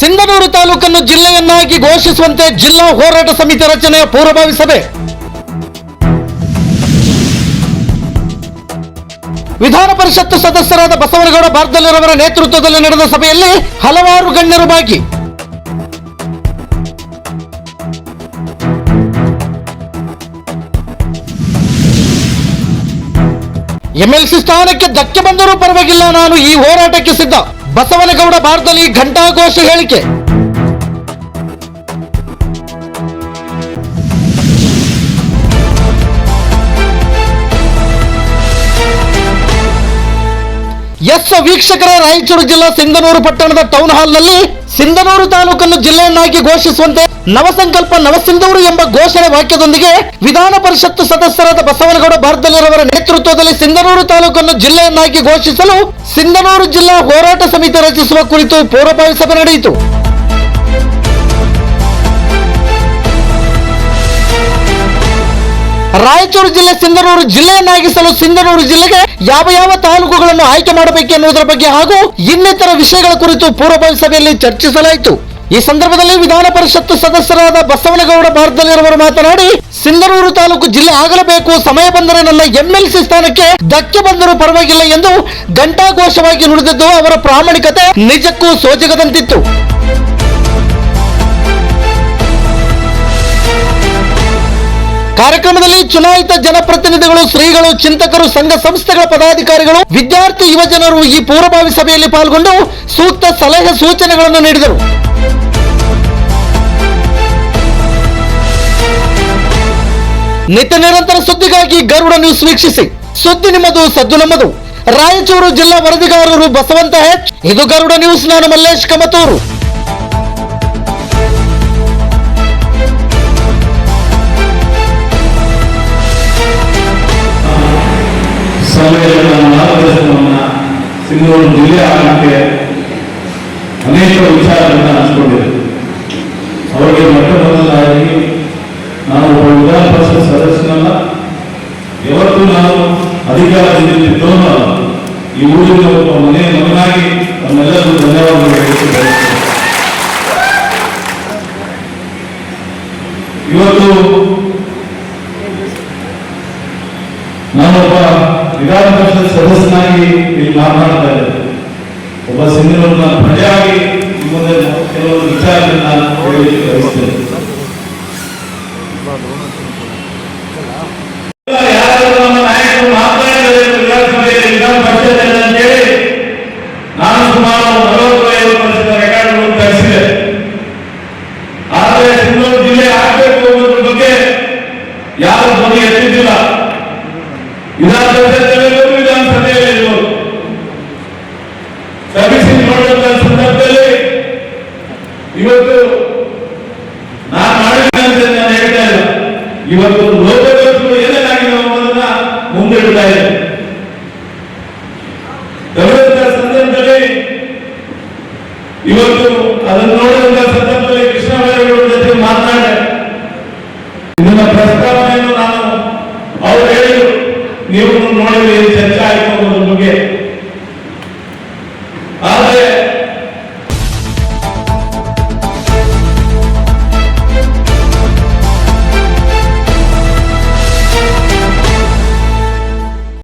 ಸಿಂಧನೂರು ತಾಲೂಕನ್ನು ಜಿಲ್ಲೆಯನ್ನಾಗಿ ಘೋಷಿಸುವಂತೆ ಜಿಲ್ಲಾ ಹೋರಾಟ ಸಮಿತಿ ರಚನೆಯ ಪೂರ್ವಭಾವಿ ಸಭೆ. ವಿಧಾನ ಪರಿಷತ್ತು ಸದಸ್ಯರಾದ ಬಸವನಗೌಡ ಬಾರ್ದಲ್ಲರವರ ನೇತೃತ್ವದಲ್ಲಿ ನಡೆದ ಸಭೆಯಲ್ಲಿ ಹಲವಾರು ಗಣ್ಯರು ಭಾಗಿ. ಎಂಎಲ್ಸಿ ಸ್ಥಾನಕ್ಕೆ ಧಕ್ಕೆ ಬಂದರೂ ಪರವಾಗಿಲ್ಲ, ನಾನು ಈ ಹೋರಾಟಕ್ಕೆ ಸಿದ್ಧ. ಬಸವನಗೌಡ ಭಾರತದಲ್ಲಿ ಘಂಟಾಘೋಷ ಹೇಳಿಕೆ. ಎಸ್ ವೀಕ್ಷಕರ, ರಾಯಚೂರು ಜಿಲ್ಲಾ ಸಿಂಧನೂರು ಪಟ್ಟಣದ ಟೌನ್ ಹಾಲ್ನಲ್ಲಿ ಸಿಂಧನೂರು ತಾಲೂಕನ್ನು ಜಿಲ್ಲೆಯನ್ನಾಗಿ ಘೋಷಿಸುವಂತೆ ನವಸಂಕಲ್ಪ ನವಸಿಂಧೂರು ಎಂಬ ಘೋಷಣೆ ವಾಕ್ಯದೊಂದಿಗೆ ವಿಧಾನ ಪರಿಷತ್ತು ಸದಸ್ಯರಾದ ಬಸವನಗೌಡ ಭಾರತಲಿರವರ ನೇತೃತ್ವದಲ್ಲಿ ಸಿಂಧನೂರು ತಾಲೂಕನ್ನು ಜಿಲ್ಲೆಯನ್ನಾಗಿ ಘೋಷಿಸಲು ಸಿಂಧನೂರು ಜಿಲ್ಲಾ ಹೋರಾಟ ಸಮಿತಿ ರಚಿಸುವ ಕುರಿತು ಪೂರ್ವಭಾವಿ ಸಭೆ ನಡೆಯಿತು. ರಾಯಚೂರು ಜಿಲ್ಲೆ ಸಿಂಧನೂರು ಜಿಲ್ಲೆಯನ್ನಾಗಿಸಲು ಸಿಂಧನೂರು ಜಿಲ್ಲೆಗೆ ಯಾವ ಯಾವ ತಾಲೂಕುಗಳನ್ನು ಆಯ್ಕೆ ಮಾಡಬೇಕು ಎನ್ನುವುದರ ಬಗ್ಗೆ ಹಾಗೂ ಇನ್ನಿತರ ವಿಷಯಗಳ ಕುರಿತು ಪೂರ್ವಭಾವಿ ಸಭೆಯಲ್ಲಿ ಚರ್ಚಿಸಲಾಯಿತು. ಈ ಸಂದರ್ಭದಲ್ಲಿ ವಿಧಾನ ಪರಿಷತ್ತು ಸದಸ್ಯರಾದ ಬಸವನಗೌಡ ಭಾರತದಲ್ಲಿರುವವರು ಮಾತನಾಡಿ, ಸಿಂಧನೂರು ತಾಲೂಕು ಜಿಲ್ಲೆ ಆಗಲಬೇಕು, ಸಮಯ ಬಂದರೆ ನನ್ನ ಎಂಎಲ್ಸಿ ಸ್ಥಾನಕ್ಕೆ ಧಕ್ಕೆ ಬಂದರೂ ಪರವಾಗಿಲ್ಲ ಎಂದು ಘಂಟಾಘೋಷವಾಗಿ ನುಡಿದಿದ್ದು ಅವರ ಪ್ರಾಮಾಣಿಕತೆ ನಿಜಕ್ಕೂ ಸೋಜಿಗದಂತಿತ್ತು. ಕಾರ್ಯಕ್ರಮದಲ್ಲಿ ಚುನಾಯಿತ ಜನಪ್ರತಿನಿಧಿಗಳು ಶ್ರೀಗಳು ಚಿಂತಕರು, ಸಂಘ ಸಂಸ್ಥೆಗಳ ಪದಾಧಿಕಾರಿಗಳು, ವಿದ್ಯಾರ್ಥಿ ಯುವಜನರು ಈ ಪೂರ್ವಭಾವಿ ಸಭೆಯಲ್ಲಿ ಪಾಲ್ಗೊಂಡು ಸೂಕ್ತ ಸಲಹೆ ಸೂಚನೆಗಳನ್ನು ನೀಡಿದರು. ನಿತ್ಯ ನಿರಂತರ ಸುದ್ದಿಗಾಗಿ ಗರುಡ ನ್ಯೂಸ್ ವೀಕ್ಷಿಸಿ. ಸುದ್ದಿ ನಿಮ್ಮದು, ಸದ್ದು ನಮ್ಮದು. ರಾಯಚೂರು ಜಿಲ್ಲಾ ವರದಿಗಾರರು ಬಸವಂತ ಹೆಚ್ ಇದು ಗರುಡ ನ್ಯೂಸ್, ನಾನು ಮಲ್ಲೇಶ್ ಕಮತೂರು. ಸಭೆಯ ಮಾರ್ಗದರ್ಶನವನ್ನ ಸಿಂಧೂರು ಜಿಲ್ಲೆ ಆಗಕ್ಕೆ ಅನೇಕ ವಿಚಾರಗಳನ್ನು ಹಂಚಿಕೊಂಡಿದೆ ಅವರಿಗೆ ಮೊಟ್ಟ ಮೊದಲಾಗಿ ನಾನು ಒಬ್ಬ ವಿಧಾನ ಪರಿಷತ್ ಸದಸ್ಯನಲ್ಲ ಯಾವತ್ತೂ ನಾನು ಅಧಿಕಾರದಿಂದ ಇದ್ದವನು ಅಲ್ಲ. ಈ ಊರಿನ ಒಬ್ಬ ಮನೆ ಮಗನಾಗಿ ನಮ್ಮೆಲ್ಲರಿಗೂ ಧನ್ಯವಾದಗಳು ಹೇಳುತ್ತಿದ್ದೇನೆ ಇವತ್ತು ನಾನೊಬ್ಬ ವಿಧಾನ ಪರಿಷತ್ ಸದಸ್ಯನಾಗಿ ಇಲ್ಲಿ ಮಾತನಾಡ್ತಾ ಇದ್ದೇನೆ ಒಬ್ಬ ಸಿಂಧನೂರಿನ ಪ್ರಜೆಯಾಗಿ ಮುಂದೆ ಕೆಲವೊಂದು ವಿಚಾರಗಳನ್ನು ನಾನು ಹೇಳಲಿಕ್ಕೆ ಬಯಸ್ತೇನೆ ಯಾರು ಧ್ವನಿ ಎತ್ತಿದ್ದಿಲ್ಲ. ವಿಧಾನಸಭೆಯಲ್ಲಿ ವಿಧಾನಸಭೆಯಲ್ಲಿ ಸಭೆಸಿ ನೋಡಿದ ಸಂದರ್ಭದಲ್ಲಿ ಇವತ್ತು ನಾನು ಮಾಡಿದ್ದೇನೆ ಅಂತ ನಾನು ಹೇಳ್ತಾ ಇಲ್ಲ. ಇವತ್ತು ಲೋಕದರ್ಶಗಳು ಏನೇನಾಗಿದೆ ಅನ್ನೋದನ್ನ ಮುಂದಿಡ್ತಾ ಸಂದರ್ಭದಲ್ಲಿ ಇವತ್ತು ಅದನ್ನು ನೋಡಿದಂತ ನೀವು ನೋಡಿದ್ರೆ ಚರ್ಚೆ ಆಯ್ತು ಅನ್ನೋದ್ರ ಬಗ್ಗೆ.